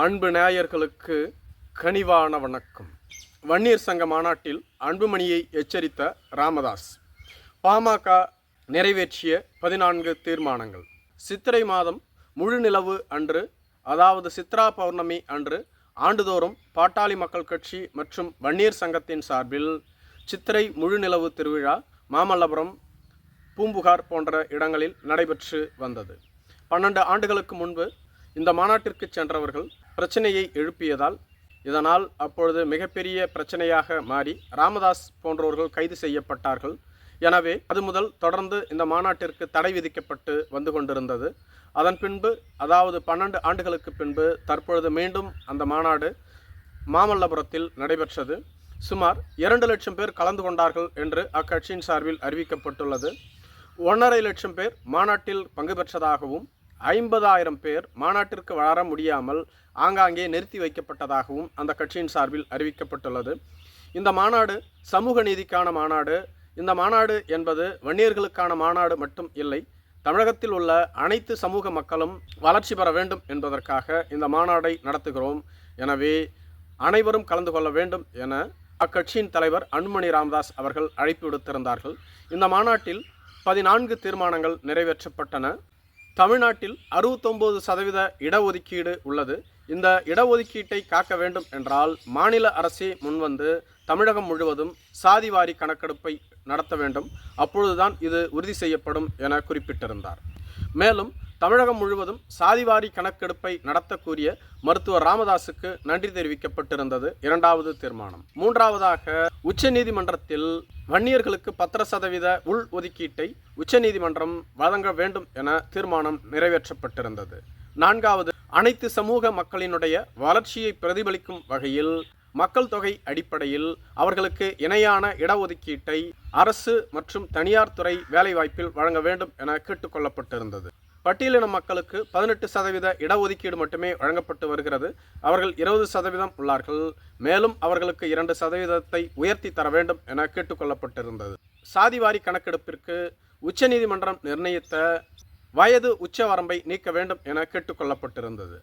அன்பு நேயர்களுக்கு கனிவான வணக்கம். வன்னியர் சங்க மாநாட்டில் அன்புமணியை எச்சரித்த ராமதாஸ். பாமக நிறைவேற்றிய பதினான்கு தீர்மானங்கள். சித்திரை மாதம் முழு நிலவு அன்று அதாவது சித்ரா பௌர்ணமி அன்று ஆண்டுதோறும் பாட்டாளி மக்கள் கட்சி மற்றும் வன்னியர் சங்கத்தின் சார்பில் சித்திரை முழு நிலவு திருவிழா மாமல்லபுரம் பூம்புகார் போன்ற இடங்களில் நடைபெற்று வந்தது. பன்னெண்டு ஆண்டுகளுக்கு முன்பு இந்த மாநாட்டிற்கு சென்றவர்கள் பிரச்சனையை எழுப்பியதால் இதனால் அப்பொழுது மிகப்பெரிய பிரச்சனையாக மாறி ராமதாஸ் போன்றவர்கள் கைது செய்யப்பட்டார்கள். எனவே அது முதல் தொடர்ந்து இந்த மாநாட்டிற்கு தடை விதிக்கப்பட்டு வந்து கொண்டிருந்தது. அதன் பின்பு அதாவது பன்னெண்டு ஆண்டுகளுக்கு பின்பு தற்பொழுது மீண்டும் அந்த மாநாடு மாமல்லபுரத்தில் நடைபெற்றது. சுமார் இரண்டு லட்சம் பேர் கலந்து கொண்டார்கள் என்று அக்கட்சியின் சார்பில் அறிவிக்கப்பட்டுள்ளது. ஒன்றரை லட்சம் பேர் மாநாட்டில் பங்கு பெற்றதாகவும் ஐம்பதாயிரம் பேர் மாநாட்டிற்கு வளர முடியாமல் ஆங்காங்கே நிறுத்தி வைக்கப்பட்டதாகவும் அந்த கட்சியின் சார்பில் அறிவிக்கப்பட்டுள்ளது. இந்த மாநாடு சமூக நீதிக்கான மாநாடு. இந்த மாநாடு என்பது வன்னியர்களுக்கான மாநாடு மட்டும் இல்லை தமிழகத்தில் உள்ள அனைத்து சமூக மக்களும் வளர்ச்சி பெற வேண்டும் என்பதற்காக இந்த மாநாடை நடத்துகிறோம். எனவே அனைவரும் கலந்து கொள்ள வேண்டும் என அக்கட்சியின் தலைவர் அன்புமணி ராமதாஸ் அவர்கள் அழைப்பு விடுத்திருந்தார்கள். இந்த மாநாட்டில் பதினான்கு தீர்மானங்கள் நிறைவேற்றப்பட்டன. தமிழ்நாட்டில் அறுபத்தொம்போது சதவீத இடஒதுக்கீடு உள்ளது. இந்த இடஒதுக்கீட்டை காக்க வேண்டும் என்றால் மாநில அரசே முன்வந்து தமிழகம் முழுவதும் சாதிவாரி கணக்கெடுப்பை நடத்த வேண்டும். அப்பொழுதுதான் இது உறுதி செய்யப்படும் என குறிப்பிட்டிருந்தார். மேலும் தமிழகம் முழுவதும் சாதிவாரி கணக்கெடுப்பை நடத்தக்கூடிய மருத்துவர் ராமதாஸுக்கு நன்றி தெரிவிக்கப்பட்டிருந்தது இரண்டாவது தீர்மானம். மூன்றாவதாக உச்சநீதிமன்றத்தில் வன்னியர்களுக்கு பத்திர சதவீத உள் ஒதுக்கீட்டை உச்சநீதிமன்றம் வழங்க வேண்டும் என தீர்மானம் நிறைவேற்றப்பட்டிருந்தது. நான்காவது அனைத்து சமூக மக்களினுடைய வளர்ச்சியை பிரதிபலிக்கும் வகையில் மக்கள் தொகை அடிப்படையில் அவர்களுக்கு இணையான இடஒதுக்கீட்டை அரசு மற்றும் தனியார் துறை வேலைவாய்ப்பில் வழங்க வேண்டும் என கேட்டுக்கொள்ளப்பட்டிருந்தது. பட்டியலின மக்களுக்கு பதினெட்டு சதவீத இடஒதுக்கீடு மட்டுமே வழங்கப்பட்டு வருகிறது. அவர்கள் இருபது சதவீதம் உள்ளார்கள். மேலும் அவர்களுக்கு இரண்டு சதவீதத்தை உயர்த்தி தர வேண்டும் என கேட்டுக்கொள்ளப்பட்டிருந்தது. சாதிவாரி கணக்கெடுப்பிற்கு உச்சநீதிமன்றம் நிர்ணயித்த வயது உச்சவரம்பை நீக்க வேண்டும் என கேட்டுக்கொள்ளப்பட்டிருந்தது.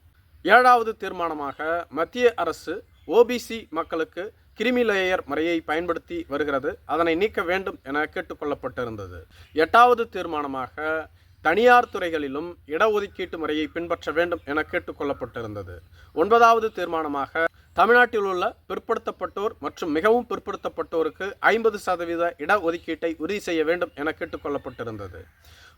ஏழாவது தீர்மானமாக மத்திய அரசு ஓபிசி மக்களுக்கு கிரிமி லேயர் முறையை பயன்படுத்தி வருகிறது. அதனை நீக்க வேண்டும் என கேட்டுக்கொள்ளப்பட்டிருந்தது. எட்டாவது தீர்மானமாக தனியார் துறைகளிலும் இடஒதுக்கீட்டு முறையை பின்பற்ற வேண்டும் என கேட்டுக்கொள்ளப்பட்டிருந்தது. ஒன்பதாவது தீர்மானமாக தமிழ்நாட்டில் உள்ள பிற்படுத்தப்பட்டோர் மற்றும் மிகவும் பிற்படுத்தப்பட்டோருக்கு ஐம்பது சதவீத இடஒதுக்கீட்டை உறுதி செய்ய வேண்டும் என கேட்டுக்கொள்ளப்பட்டிருந்தது.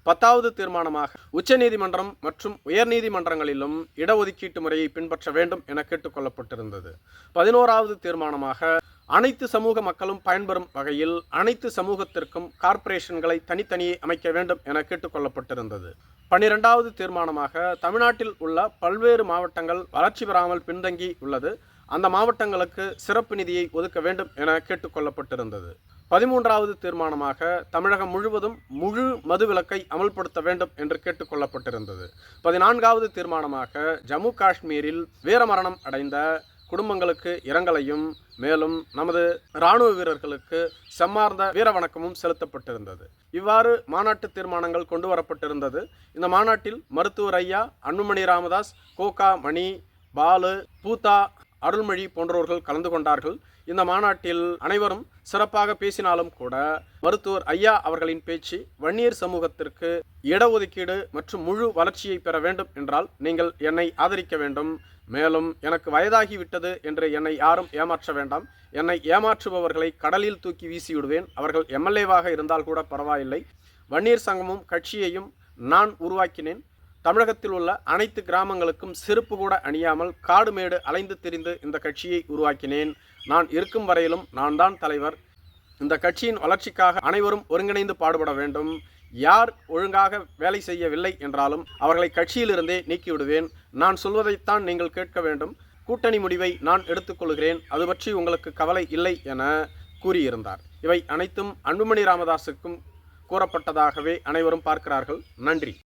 பத்தாவது தீர்மானமாக உச்சநீதிமன்றம் மற்றும் உயர்நீதிமன்றங்களிலும் இடஒதுக்கீட்டு முறையை பின்பற்ற வேண்டும் என கேட்டுக்கொள்ளப்பட்டிருந்தது. பதினோராவது தீர்மானமாக அனைத்து சமூக மக்களும் பயன்பெறும் வகையில் அனைத்து சமூகத்திற்கும் கார்ப்பரேஷன்களை தனித்தனியே அமைக்க வேண்டும் என கேட்டுக்கொள்ளப்பட்டிருந்தது. பன்னிரெண்டாவது தீர்மானமாக தமிழ்நாட்டில் உள்ள பல்வேறு மாவட்டங்கள் வளர்ச்சி பெறாமல் பின்தங்கி உள்ளது. அந்த மாவட்டங்களுக்கு சிறப்பு நிதியை ஒதுக்க வேண்டும் என கேட்டுக்கொள்ளப்பட்டிருந்தது. பதிமூன்றாவது தீர்மானமாக தமிழகம் முழுவதும் முழு மதுவிலக்கை அமல்படுத்த வேண்டும் என்று கேட்டுக்கொள்ளப்பட்டிருந்தது பதினான்காவது தீர்மானமாக ஜம்மு காஷ்மீரில் வீரமரணம் அடைந்த குடும்பங்களுக்கு இரங்கலையும் மேலும் நமது இராணுவ வீரர்களுக்கு செம்மார்ந்த வீர வணக்கமும் செலுத்தப்பட்டிருந்தது. இவ்வாறு மாநாட்டு தீர்மானங்கள் கொண்டு வரப்பட்டிருந்தது. இந்த மாநாட்டில் மருத்துவர் ஐயா அன்புமணி ராமதாஸ் கோகா மணி பாலு பூதா அருள்மொழி போன்றவர்கள் கலந்து கொண்டார்கள். இந்த மாநாட்டில் அனைவரும் சிறப்பாக பேசினாலும் கூட மருத்துவர் ஐயா அவர்களின் பேச்சு வன்னியர் சமூகத்திற்கு இடஒதுக்கீடு மற்றும் முழு வளர்ச்சியை பெற வேண்டும் என்றால் நீங்கள் என்னை ஆதரிக்க வேண்டும். மேலும் எனக்கு வயதாகிவிட்டது என்று என்னை யாரும் ஏமாற்ற வேண்டாம். என்னை ஏமாற்றுபவர்களை கடலில் தூக்கி வீசிவிடுவேன். அவர்கள் எம்எல்ஏவாக இருந்தால் கூட பரவாயில்லை. வன்னியர் சங்கமும் கட்சியையும் நான் உருவாக்கினேன். தமிழகத்தில் உள்ள அனைத்து கிராமங்களுக்கும் செருப்பு கூட அணியாமல் காடுமேடு அலைந்து திரிந்து இந்த கட்சியை உருவாக்கினேன். நான் இருக்கும் வரையிலும் நான் தான் தலைவர். இந்த கட்சியின் வளர்ச்சிக்காக அனைவரும் ஒருங்கிணைந்து பாடுபட வேண்டும். யார் ஒழுங்காக வேலை செய்யவில்லை என்றாலும் அவர்களை கட்சியிலிருந்தே நீக்கிவிடுவேன். நான் சொல்வதைத்தான் நீங்கள் கேட்க வேண்டும். கூட்டணி முடிவை நான் எடுத்துக்கொள்கிறேன். அது பற்றி உங்களுக்கு கவலை இல்லை என கூறியிருந்தார். இவை அனைத்தும் அன்புமணி ராமதாஸுக்கும் கூறப்பட்டதாகவே அனைவரும் பார்க்கிறார்கள். நன்றி.